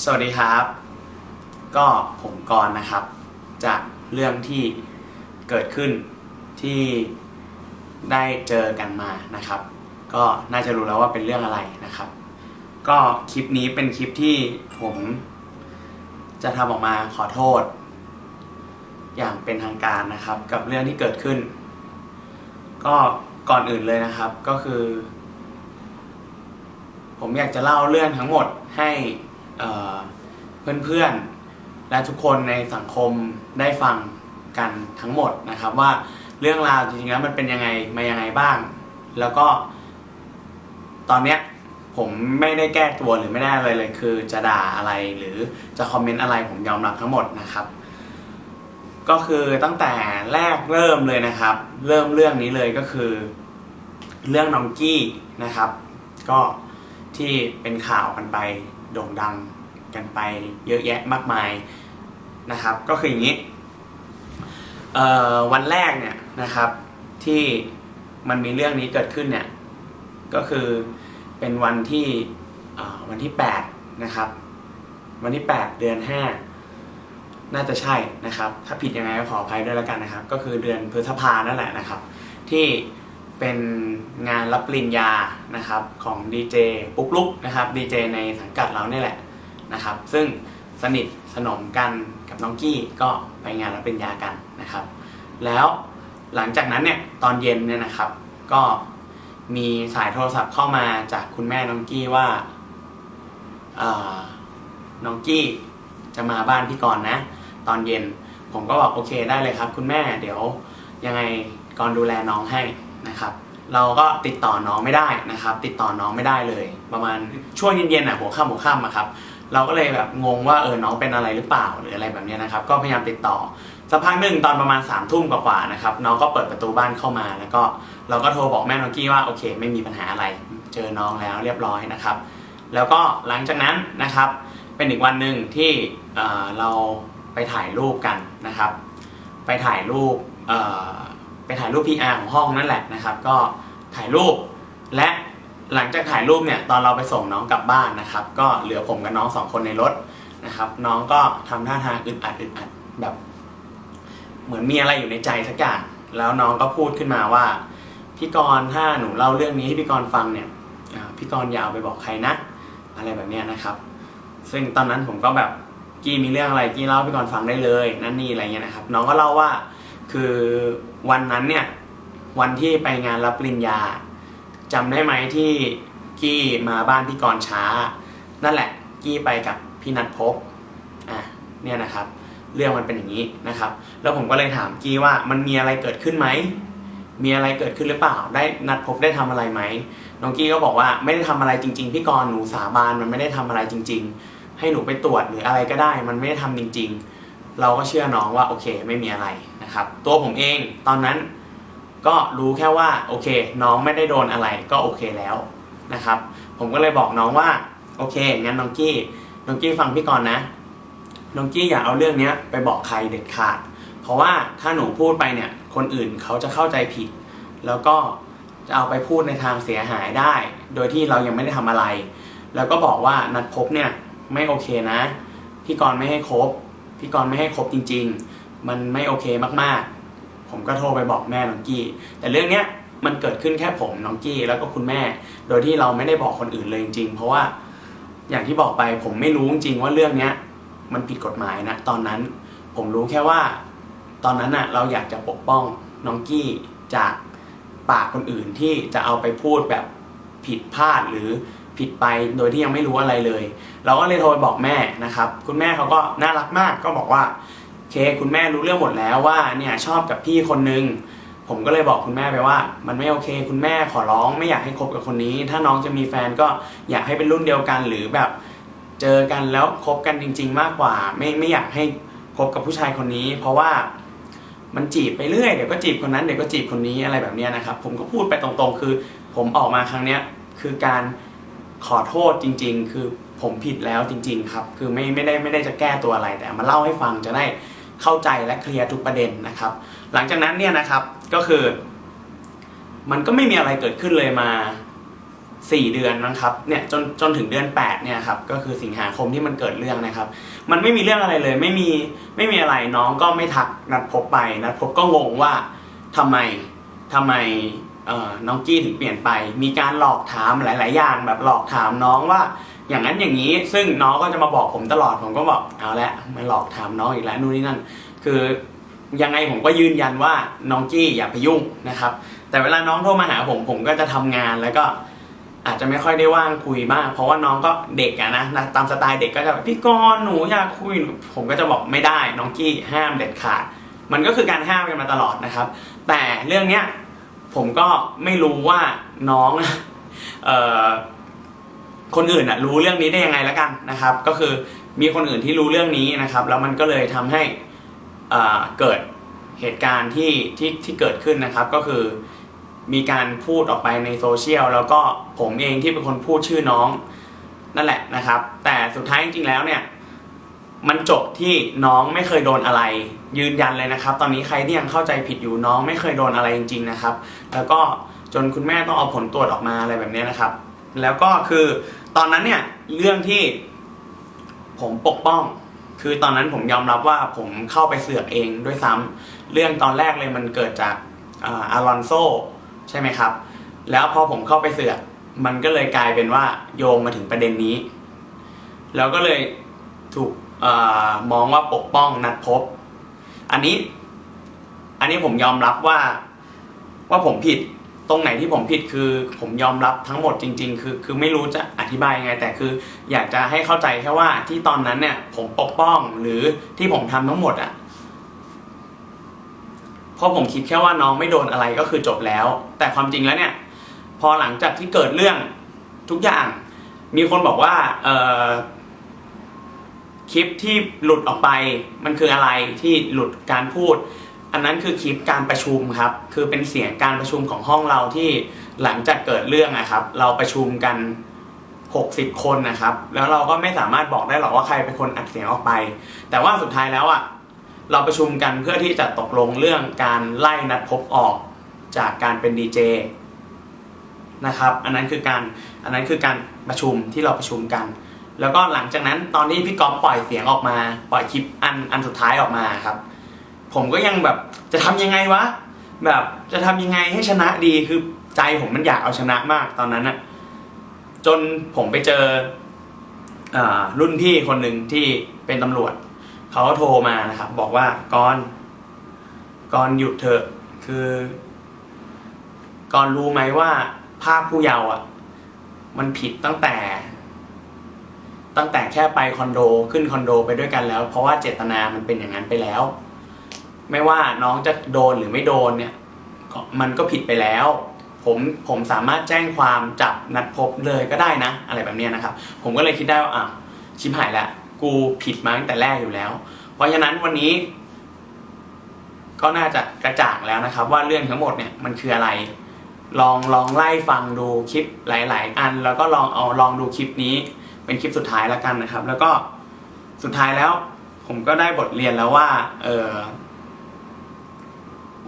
สวัสดีครับ ก็ผมกรนะครับ จากเรื่องที่เกิดขึ้นที่ได้เจอกันมานะครับ ก็น่าจะรู้แล้วว่าเป็นเรื่องอะไรนะครับ ก็คลิปนี้เป็นคลิปที่ผมจะทำออกมาขอโทษ อย่างเป็นทางการนะครับ กับเรื่องที่เกิดขึ้น ก็ก่อนอื่นเลยนะครับก็คือ ผมอยากจะเล่าเรื่องทั้งหมดให้ เเพื่อนๆ และทุกคนในสังคมได้ฟังกันทั้งหมดนะครับว่าเรื่องราวจริงๆแล้วมันเป็นยังไงมายังไงบ้าง แล้วก็ตอนเนี้ยผมไม่ได้แก้ตัวหรือไม่ได้อะไรเลย คือจะด่าอะไรหรือจะคอมเมนต์อะไรผมยอมรับทั้งหมดนะครับ ก็คือตั้งแต่แรกเริ่มเลยนะครับ เริ่มเรื่องนี้เลยก็คือ เรื่องน้องกี้นะครับ ก็ที่เป็นข่าวกันไป โด่งดังกันไปเยอะแยะมากมายนะครับ ก็คืออย่างนี้วันแรกเนี่ยนะครับที่มันมีเรื่องนี้เกิดขึ้นเนี่ยก็คือเป็นวันที่วันที่8นะครับวันที่ 8 เดือน 5 น่าจะใช่นะครับ ถ้าผิดยังไงก็ขออภัยด้วยแล้วกันนะครับ ก็คือเดือนพฤษภานั่นแหละนะครับ ที่ เป็นงานรับปริญญานะครับของดีเจปุ๊กลุกนะครับดีเจในสังกัดเราเนี่ยแหละนะครับ ซึ่งสนิทสนมกันกับน้องกี้ก็ไปงานรับปริญญากันนะครับ แล้วหลังจากนั้นเนี่ยตอนเย็นเนี่ยนะครับ ก็มีสายโทรศัพท์เข้ามาจากคุณแม่น้องกี้ว่าน้องกี้จะมาบ้านพี่กรณ์นะ ตอนเย็นผมก็บอกโอเคได้เลยครับ คุณแม่เดี๋ยวยังไงกรณ์ดูแลน้องให้ นะครับ เราก็ติดต่อน้องไม่ได้นะครับ ติดต่อน้องไม่ได้เลย ประมาณช่วงเย็นๆอะหัวค่ำหัวค่ำอะครับเราก็เลยแบบงงว่าเออน้องเป็นอะไรหรือเปล่าหรืออะไรแบบนี้นะครับก็พยายามติดต่อสักพักหนึ่งตอนประมาณ3ามทุ่มกว่าๆนะครับน้องก็เปิดประตูบ้านเข้ามาแล้วก็เราก็โทรบอกแม่น้องกี้ว่าโอเค ไม่มีปัญหาอะไรเจอน้องแล้วเรียบร้อยนะครับ แล้วก็หลังจากนั้นนะครับ เป็นอีกวันหนึ่งที่เเราไปถ่ายรูปกันนะครับ ไปถ่ายรูปเไปถ่ายรูป PR ของห้องนั่นแหละนะครับ ก็ถ่ายรูปและหลังจากถ่ายรูปเนี่ยตอนเราไปส่งน้องกลับบ้านนะครับ ก็เหลือผมกับน้องสองคนในรถนะครับ น้องก็ทำท่าทางอึดอัดอึดอัดแบบ เหมือนมีอะไรอยู่ในใจสักอย่างแล้วน้องก็พูดขึ้นมาว่าพี่กรณ์ถ้าหนูเล่าเรื่องนี้ให้พี่กรณ์ฟังเนี่ยพี่กรณ์อย่าเอาไปบอกใครนะอะไรแบบนี้นะครับ ซึ่งตอนนั้นผมก็แบบกี้มีเรื่องอะไรกี้เล่าพี่กรณ์ฟังได้เลย นั่นนี่อะไรเงี้ยนะครับ น้องก็เล่าว่า คือวันนั้นเนี่ยวันที่ไปงานรับปริญญาจำได้ไหมที่กี้มาบ้านพี่กรณ์ช้า นั่นแหละกี้ไปกับพี่นัทภพอะเนี่ยนะครับ เรื่องมันเป็นอย่างนี้นะครับ แล้วผมก็เลยถามกี้ว่ามันมีอะไรเกิดขึ้นไหมมีอะไรเกิดขึ้นหรือเปล่า ได้นัดพบได้ทำอะไรไหมน้องกี้ก็บอกว่าไม่ได้ทำอะไรจริง ๆ พี่กรณ์หนูสาบานมันไม่ได้ทำอะไรจริง ๆ ให้หนูไปตรวจหรืออะไรก็ได้ มันไม่ได้ทำจริง ๆ เราก็เชื่อน้องว่าโอเค ไม่มีอะไร นะครับตัวผมเองตอนนั้นก็รู้แค่ว่าโอเค น้องไม่ได้โดนอะไรก็โอเคแล้วนะครับ ผมก็เลยบอกน้องว่าโอเคงั้นน้องกี้น้องกี้ฟังพี่กรณ์นะน้องกี้อย่าเอาเรื่องนี้ไปบอกใครเด็ดขาด เพราะว่าถ้าหนูพูดไปเนี่ยคนอื่นเขาจะเข้าใจผิด แล้วก็จะเอาไปพูดในทางเสียหายได้ โดยที่เรายังไม่ได้ทำอะไร แล้วก็บอกว่านัดพบเนี่ยไม่โอเคนะ พี่กรณ์ไม่ให้ครบพี่กรณ์ไม่ให้ครบจริง ๆ มันไม่โอเคมากๆ ผมก็โทรไปบอกแม่น้องกี้ แต่เรื่องเนี้ยมันเกิดขึ้นแค่ผมน้องกี้แล้วก็คุณแม่ โดยที่เราไม่ได้บอกคนอื่นเลยจริงๆ เพราะว่าอย่างที่บอกไปผมไม่รู้จริงๆว่าเรื่องเนี้ยมันผิดกฎหมายนะตอนนั้นผมรู้แค่ว่า ตอนนั้นน่ะเราอยากจะปกป้องน้องกี้จากปากคนอื่นที่จะเอาไปพูดแบบผิดพลาดหรือผิดไปโดยที่ยังไม่รู้อะไรเลย เราก็เลยโทรไปบอกแม่นะครับ คุณแม่เขาก็น่ารักมากก็บอกว่า เคคุณแม่รู้เรื่องหมดแล้วว่าเนี่ยชอบกับพี่คนนึง ผมก็เลยบอกคุณแม่ไปว่า มันไม่โอเค คุณแม่ขอร้องไม่อยากให้คบกับคนนี้ ถ้าน้องจะมีแฟนก็อยากให้เป็นรุ่นเดียวกัน หรือแบบเจอกันแล้วคบกันจริง ๆ มากกว่า ไม่ไม่อยากให้คบกับผู้ชายคนนี้ เพราะว่ามันจีบไปเรื่อยเดี๋ยวก็จีบคนนั้นเดี๋ยวก็จีบคนนี้อะไรแบบเนี้ยนะครับ ผมก็พูดไปตรงๆ คือ ผมออกมาครั้งเนี้ยคือการขอโทษจริง ๆ คือผมผิดแล้วจริง ๆ ครับ คือไม่ไม่ได้ไม่ได้จะแก้ตัวอะไรแต่มาเล่าให้ฟังจะได้ เข้าใจและเคลียร์ทุกประเด็นนะครับ หลังจากนั้นเนี่ยนะครับก็คือ มันก็ไม่มีอะไรเกิดขึ้นเลยมา 4 เดือนนะครับเนี่ยจนจนถึงเดือน8เนี่ยครับก็คือสิงหาคมที่มันเกิดเรื่องนะครับ มันไม่มีเรื่องอะไรเลย ไม่มีไม่มีอะไรน้องก็ไม่ทักนัดพบไปนัดพบก็งงว่าทำไมทำไม น้องกี้ถึงเปลี่ยนไป มีการหลอกถามหลาย ๆ อย่างแบบหลอกถามน้องว่า อย่างนั้นอย่างนี้ซึ่งน้องก็จะมาบอกผมตลอดผมก็บอกเอาละมาหลอกถามน้องอีกแล้วนู่นนี่นั่น คือยังไงผมก็ยืนยันว่าน้องกี้อย่าไปยุ่งนะครับ แต่เวลาน้องโทรมาหาผมผมก็จะทำงานแล้วก็อาจจะไม่ค่อยได้ว่างคุยมาก เพราะว่าน้องก็เด็กอะนะนะตามสไตล์เด็กก็จะแบบพี่กรณ์หนูอยากคุยผมก็จะบอกไม่ได้ น้องกี้ห้ามเด็ดขาด มันก็คือการห้ามกันมาตลอดนะครับ แต่เรื่องเนี้ย ผมก็ไม่รู้ว่าน้องเออคนอื่นอะรู้เรื่องนี้ได้ยังไงแล้วกันนะครับ ก็คือมีคนอื่นที่รู้เรื่องนี้นะครับ แล้วมันก็เลยทำให้เออเกิดเหตุการณ์ที่ที่ที่เกิดขึ้นนะครับ ก็คือมีการพูดออกไปในโซเชียลแล้วก็ผมเองที่เป็นคนพูดชื่อน้องนั่นแหละนะครับ แต่สุดท้ายจริงๆแล้วเนี่ย มันจบที่น้องไม่เคยโดนอะไร ยืนยันเลยนะครับ ตอนนี้ใครที่ยังเข้าใจผิดอยู่น้องไม่เคยโดนอะไรจริง ๆนะครับ แล้วก็จนคุณแม่ต้องเอาผลตรวจออกมาอะไรแบบนี้นะครับ แล้วก็คือตอนนั้นเนี่ยเรื่องที่ผมปกป้อง คือตอนนั้นผมยอมรับว่าผมเข้าไปเสือกเองด้วยซ้ำเรื่องตอนแรกเลยมันเกิดจากอารอนโซใช่ไหมครับ แล้วพอผมเข้าไปเสือกมันก็เลยกลายเป็นว่าโยงมาถึงประเด็นนี้ แล้วก็เลยถูก มองว่าปกป้องนัดพบ อันนี้ อันนี้ผมยอมรับว่าว่าผมผิดตรงไหนที่ผมผิดคือ ผมยอมรับทั้งหมดจริง ๆ คือคือไม่รู้จะอธิบายยังไง แต่คือ อยากจะให้เข้าใจแค่ว่าที่ตอนนั้นเนี่ย ผมปกป้องหรือที่ผมทำทั้งหมดอะเพราะผมคิดแค่ว่าน้องไม่โดนอะไรก็คือจบแล้ว แต่ความจริงแล้วเนี่ย พอหลังจากที่เกิดเรื่องทุกอย่าง มีคนบอกว่า เออ คลิปที่หลุดออกไปมันคืออะไรที่หลุดการพูด อันนั้นคือคลิปการประชุมครับ คือเป็นเสียงการประชุมของห้องเราที่หลังจากเกิดเรื่องนะครับ เราประชุมกัน 60 คนนะครับ แล้วเราก็ไม่สามารถบอกได้หรอกว่าใครเป็นคนอัดเสียงออกไป แต่ว่าสุดท้ายแล้วอะเราประชุมกันเพื่อที่จะตกลงเรื่องการไล่นัดพบออกจากการเป็นดีเจนะครับ อันนั้นคือการอันนั้นคือการประชุมที่เราประชุมกัน แล้วก็หลังจากนั้นตอนที่พี่ก๊อฟปล่อยเสียงออกมา ปล่อยคลิปอันอันสุดท้ายออกมาครับ ผมก็ยังแบบจะทำยังไงวะแบบจะทำยังไงให้ชนะดีคือใจผมมันอยากเอาชนะมากตอนนั้นอะจนผมไปเจออรุ่นพี่คนหนึ่งที่เป็นตำรวจเขาก็โทรมานะครับ บอกว่ากรณ์กรณ์หยุดเถอะคือกรณ์รู้ไหมว่าภาพผู้เยาว์อะ มันผิดตั้งแต่ ตั้งแต่แค่ไปคอนโดขึ้นคอนโดไปด้วยกันแล้ว เพราะว่าเจตนามันเป็นอย่างนั้นไปแล้ว ไม่ว่าน้องจะโดนหรือไม่โดนเนี่ยมันก็ผิดไปแล้ว ผมผมสามารถแจ้งความจับนัดพบเลยก็ได้นะ อะไรแบบนี้นะครับ ผมก็เลยคิดได้ว่าอะชิบหายแล้วกูผิดมาตั้งแต่แรกอยู่แล้ว เพราะฉะนั้นวันนี้ ก็น่าจะกระจ่างแล้วนะครับ ว่าเรื่องทั้งหมดเนี่ยมันคืออะไร ลองลองไล่ฟังดูคลิปหลาย ๆ อัน แล้วก็ลองเอาลองดูคลิปนี้ เป็นคลิปสุดท้ายแล้วกันนะครับ แล้วก็สุดท้ายแล้ว ผมก็ได้บทเรียนแล้วว่า เออ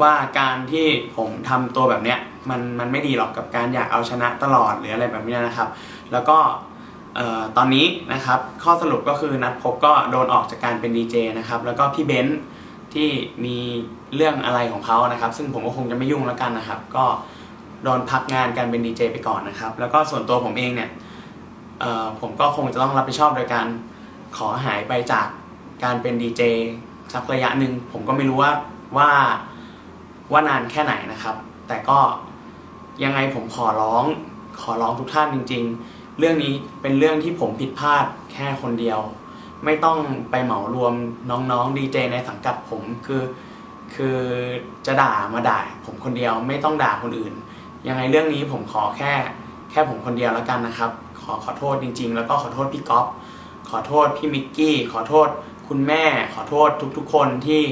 ว่าการที่ผมทำตัวแบบเนี้ยมันมันไม่ดีหรอกกับการอยากเอาชนะตลอดหรืออะไรแบบนี้นะครับ แล้วก็เอ่อตอนนี้นะครับข้อสรุปก็คือนัดพบก็โดนออกจากการเป็นดีเจนะครับ แล้วก็พี่เบนซ์ที่มีเรื่องอะไรของเขานะครับ ซึ่งผมก็คงจะไม่ยุ่งแล้วกันนะครับ ก็โดนพักงานการเป็นดีเจไปก่อนนะครับ แล้วก็ส่วนตัวผมเองเนี่ย ผมก็คงจะต้องรับผิดชอบโดยการขอหายไปจากการเป็นดีเจสักระยะหนึ่งผมก็ไม่รู้ว่าว่าว่านานแค่ไหนนะครับ แต่ก็ยังไงผมขอร้องขอร้องทุกท่านจริง ๆ เรื่องนี้เป็นเรื่องที่ผมผิดพลาดแค่คนเดียว ไม่ต้องไปเหมารวมน้องๆดีเจในสังกัดผมคือคือจะด่ามาด่าผมคนเดียวไม่ต้องด่าคนอื่น ยังไงเรื่องนี้ผมขอแค่แค่ผมคนเดียวแล้วกันนะครับ ขอขอโทษจริง ๆ แล้วก็ขอโทษพี่ก๊อฟขอโทษพี่มิกกี้ ขอโทษคุณแม่ ขอโทษทุกๆ คนที่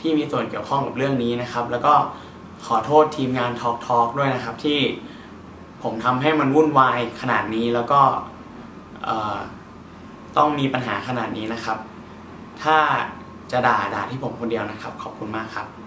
ที่มีส่วนเกี่ยวข้องกับเรื่องนี้นะครับ แล้วก็ขอโทษทีมงานทอ k กทอ k ด้วยนะครับที่ผมทำให้มันวุ่นวายขนาดนี้แล้วก็ต้องมีปัญหาขนาดนี้นะครับ ถ้าจะด่าด่าที่ผมคนเดียวนะครับ ขอบคุณมากครับ